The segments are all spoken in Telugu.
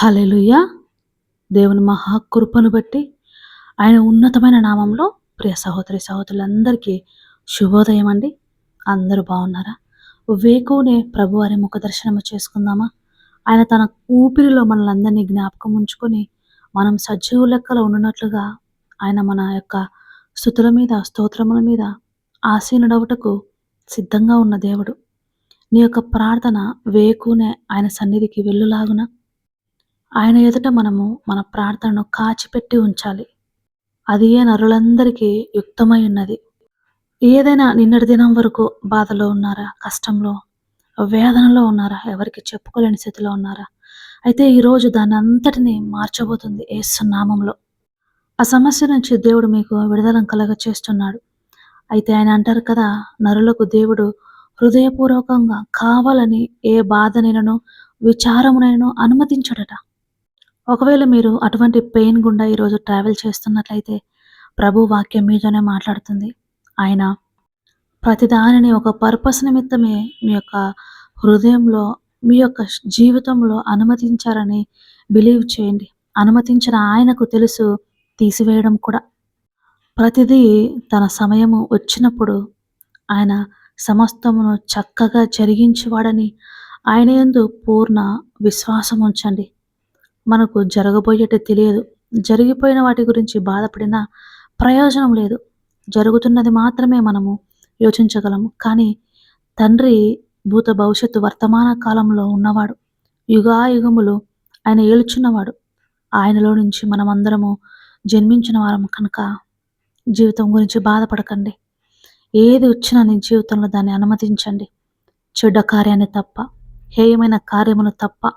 హలెలుయ దేవుని మహాకృపను బట్టి ఆయన ఉన్నతమైన నామంలో ప్రియ సహోదరి సహోదరులందరికీ శుభోదయం అండి. అందరూ బాగున్నారా? వేకునే ప్రభువారి ముఖ దర్శనము చేసుకుందామా? ఆయన తన ఊపిరిలో మనల్ని జ్ఞాపకం ఉంచుకొని మనం సజీవు లెక్కలో ఉన్నట్లుగా ఆయన మన యొక్క స్థుతుల మీద స్తోత్రముల మీద ఆసీనుడవుటకు సిద్ధంగా ఉన్న దేవుడు. నీ యొక్క ప్రార్థన వేకునే ఆయన సన్నిధికి వెళ్ళులాగున ఆయన ఎదుట మనము మన ప్రార్థనను కాచిపెట్టి ఉంచాలి. అది ఏ నరులందరికీ యుక్తమై ఉన్నది. ఏదైనా నిన్నటి దినం వరకు బాధలో ఉన్నారా? కష్టంలో? వేదనలో ఉన్నారా? ఎవరికి చెప్పుకోలేని స్థితిలో ఉన్నారా? అయితే ఈరోజు దాన్ని అంతటిని మార్చబోతుంది ఏసునామంలో ఆ సమస్య నుంచి దేవుడు మీకు విడుదలం కలగ చేస్తున్నాడు అయితే ఆయన అంటారు కదా నరులకు దేవుడు హృదయపూర్వకంగా కావాలని ఏ బాధనైనను విచారమునైనను అనుమతించడట. ఒకవేళ మీరు అటువంటి పెయిన్ గుండా ఈరోజు ట్రావెల్ చేస్తున్నట్లయితే ప్రభు వాక్యం మీతోనే మాట్లాడుతుంది. ఆయన ప్రతిదానిని ఒక పర్పస్ నిమిత్తమే మీ యొక్క హృదయంలో మీ యొక్క జీవితంలో అనుమతించారని బిలీవ్ చేయండి. అనుమతించిన ఆయనకు తెలుసు తీసివేయడం కూడా. ప్రతిదీ తన సమయము వచ్చినప్పుడు ఆయన సమస్తమును చక్కగా జరిగించేవాడని ఆయన యందు పూర్ణ విశ్వాసం ఉంచండి మనకు జరగబోయేటి తెలియదు. జరిగిపోయిన వాటి గురించి బాధపడినా ప్రయోజనం లేదు. జరుగుతున్నది మాత్రమే మనము యోచించగలము. కానీ తండ్రి భూత భవిష్యత్తు వర్తమాన కాలంలో ఉన్నవాడు యుగాయుగములు ఆయన ఏలుచున్నవాడు. ఆయనలో నుంచి మనమందరము జన్మించిన వారం కనుక జీవితం గురించి బాధపడకండి. ఏది వచ్చినా నీ జీవితంలో దాన్ని అనుమతించండి. చెడ్డ కార్యాన్ని తప్ప హేయమైన కార్యమును తప్ప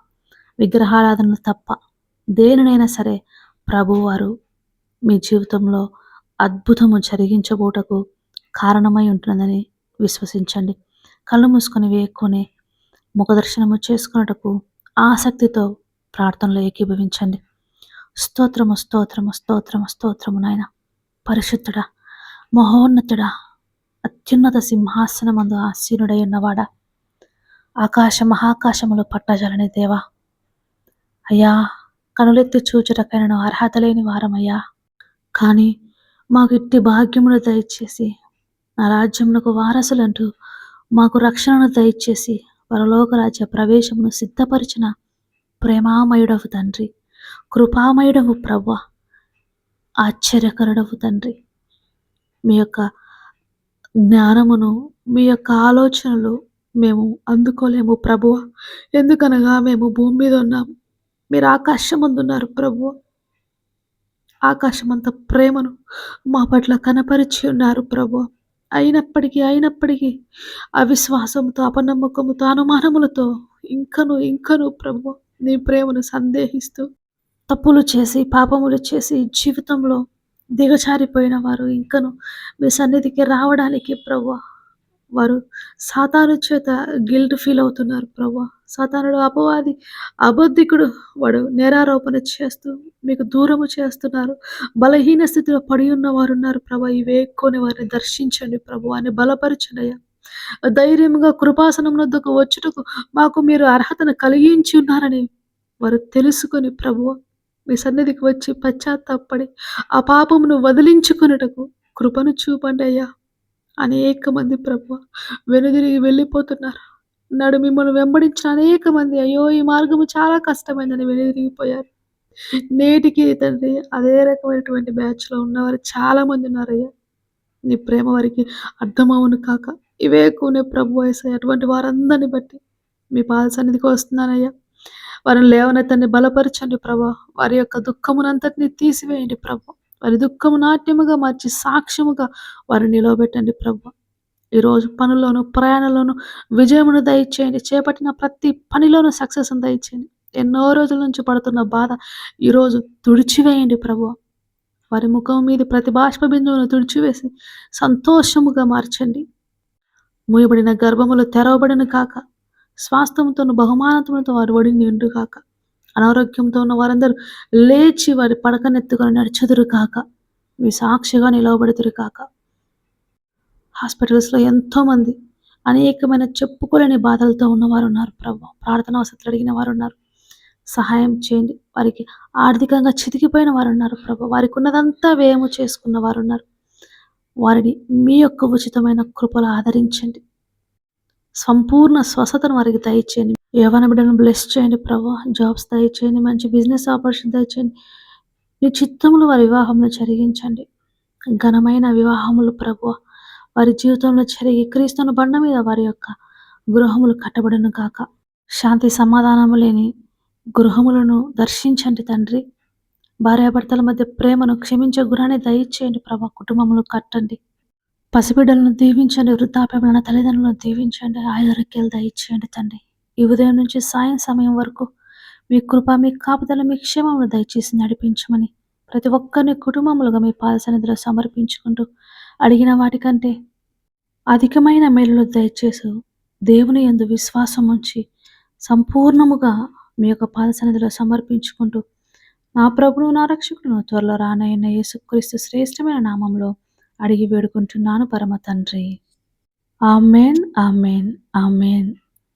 విగ్రహారాధనలు తప్ప దేనినైనా సరే ప్రభువారు మీ జీవితంలో అద్భుతము జరిగించబోటకు కారణమై ఉంటుందని విశ్వసించండి. కళ్ళు మూసుకొని వేయక్కునే ముఖదర్శనము చేసుకున్నటకు ఆసక్తితో ప్రార్థనలో ఏకీభవించండి. స్తోత్రము స్తోత్రము స్తోత్రము స్తోత్రము నాయన. పరిశుద్ధుడా మహోన్నతుడా అత్యున్నత సింహాసనమందు ఆసీనుడై ఉన్నవాడా. ఆకాశ మహాకాశములు పట్టజలని దేవా. అయ్యా కనులెత్తి చూచుటకైనను అర్హత లేని వారమయ్యా. కానీ మాకు ఇట్టి భాగ్యమును దయచేసి నా రాజ్యమునకు వారసులంటూ మాకు రక్షణను దయచేసి పరలోకరాజ్య ప్రవేశమును సిద్ధపరిచిన ప్రేమామయుడవు తండ్రి కృపామయుడవు ప్రవ్వ ఆశ్చర్యకరుడవు తండ్రి. మీ యొక్క జ్ఞానమును మీ యొక్క ఆలోచనలు మేము అందుకోలేము ప్రభువ. ఎందుకనగా మేము భూమి మీద ఉన్నాము మీరు ఆకాశమందున్నారు ప్రభు ఆకాశమంత ప్రేమను మా పట్ల కనపరిచి ఉన్నారు ప్రభు అయినప్పటికీ అయినప్పటికీ అవిశ్వాసంతో అపనమ్మకముతో అనుమానములతో ఇంకను ఇంకను ప్రభు నీ ప్రేమను సందేహిస్తూ తప్పులు చేసి పాపములు చేసి జీవితంలో దిగజారిపోయిన వారు ఇంకను మీ సన్నిధికి రావడానికి ప్రభు వారు సాతాను చేత గిల్ట్ ఫీల్ అవుతున్నారు ప్రభా. సాతానుడు అపవాది అబద్ధికుడు వాడు నేరారోపణ చేస్తూ మీకు దూరము చేస్తున్నారు. బలహీన స్థితిలో పడి ఉన్న వారు ఉన్నారు ప్రభా ఇవే వారిని దర్శించండి ప్రభు అని బలపరచనయ్యా అయ్యా. ధైర్యంగా కృపాసనం వద్దకు వచ్చుటకు మాకు మీరు అర్హతను కలిగించి ఉన్నారని వారు తెలుసుకొని ప్రభు మీ సన్నిధికి వచ్చి పశ్చాత్తాపడి ఆ పాపమును వదిలించుకున్నటకు కృపను చూపండి అయ్యా. అనేక మంది ప్రభు వెనుదిరిగి వెళ్ళిపోతున్నారు. నాడు మిమ్మల్ని వెంబడించిన అనేక మంది అయ్యో ఈ మార్గము చాలా కష్టమైందని వెనుదిరిగిపోయారు. నేటికి తండ్రి అదే రకమైనటువంటి బ్యాచ్లో ఉన్నవారు చాలా మంది ఉన్నారయ్యా. నీ ప్రేమ వారికి అర్థమవును కాక ఇవే కూనే ప్రభు వయసు అటువంటి వారందరిని బట్టి మీ పాద సన్నిధికి వస్తున్నానయ్యా. వారిని లేవనెత్తండి బలపరచండి ప్రభా వారి యొక్క దుఃఖమునంతటిని తీసివేయండి ప్రభు వారి దుఃఖము నాట్యముగా మార్చి సాక్ష్యముగా వారిని నిలవబెట్టండి ప్రభు. ఈరోజు పనుల్లోనూ ప్రయాణంలోనూ విజయమును దయచేయండి. చేపట్టిన ప్రతి పనిలోనూ సక్సెస్ దయచేయండి. ఎన్నో రోజుల నుంచి పడుతున్న బాధ ఈరోజు తుడిచివేయండి ప్రభు. వారి ముఖం మీద ప్రతి బాష్ప బిందువును తుడిచివేసి సంతోషముగా మార్చండి. మూయబడిన గర్భములు తెరవబడిన కాక స్వాస్థముతోను బహుమానతములతో వారి ఒడి నిండు కాక అనారోగ్యంతో ఉన్న వారందరూ లేచి వారి పడకనెత్తుకొని నడిచెదురు కాక మీ సాక్షిగా నిలవబడుతురు కాక. హాస్పిటల్స్లో ఎంతోమంది అనేకమైన చెప్పుకోలేని బాధలతో ఉన్నవారు ఉన్నారు. ప్రభు ప్రార్థన వసతులు అడిగిన వారు ఉన్నారు. సహాయం చేయండి. వారికి ఆర్థికంగా చితికిపోయిన వారు ఉన్నారు. ప్రభు వారికి ఉన్నదంతా వ్యయము చేసుకున్న వారు ఉన్నారు. వారిని మీ యొక్క ఉచితమైన కృపలు ఆదరించండి. సంపూర్ణ స్వస్థతను వారికి దయచేయండి. యవన బిడ్డను బ్లెస్ చేయండి ప్రభా. జాబ్స్ దయచేయండి మంచి బిజినెస్ ఆపర్చునిటీ దయచేయండి. నీ చిత్తములు వారి వివాహంలో జరిగించండి. ఘనమైన వివాహములు ప్రభు. వారి జీవితంలో జరిగి క్రీస్తుని బండ మీద వారి యొక్క గృహములు కట్టబడను కాక శాంతి సమాధానము లేని గృహములను దర్శించండి తండ్రి. భార్యాభర్తల మధ్య ప్రేమను క్షమించే గురాన్ని దయచేయండి ప్రభా. కుటుంబములు కట్టండి. పసిబిడ్డలను దీవించండి వృద్ధాప్యములను తల్లిదండ్రులను దీవించండి. ఆయుధరక్యలు దయచేయండి తండ్రి. ఈ ఉదయం నుంచి సాయం సమయం వరకు మీ కృప మీ కాపుదల మీ క్షేమమును దయచేసి నడిపించమని ప్రతి ఒక్కరిని కుటుంబములుగా మీ పాదసన్నిధిలో సమర్పించుకుంటూ అడిగిన వాటికంటే అధికమైన మేలులు దయచేసి దేవుని ఎందు విశ్వాసం ఉంచి సంపూర్ణముగా మీ యొక్క పాదసన్నిధిలో సమర్పించుకుంటూ నా ప్రభును నా రక్షకులను త్వరలో రానయ్యన్న యేసుక్రీస్తు శ్రేష్టమైన నామంలో అడిగి వేడుకుంటున్నాను పరమ తండ్రి. Amen amen amen.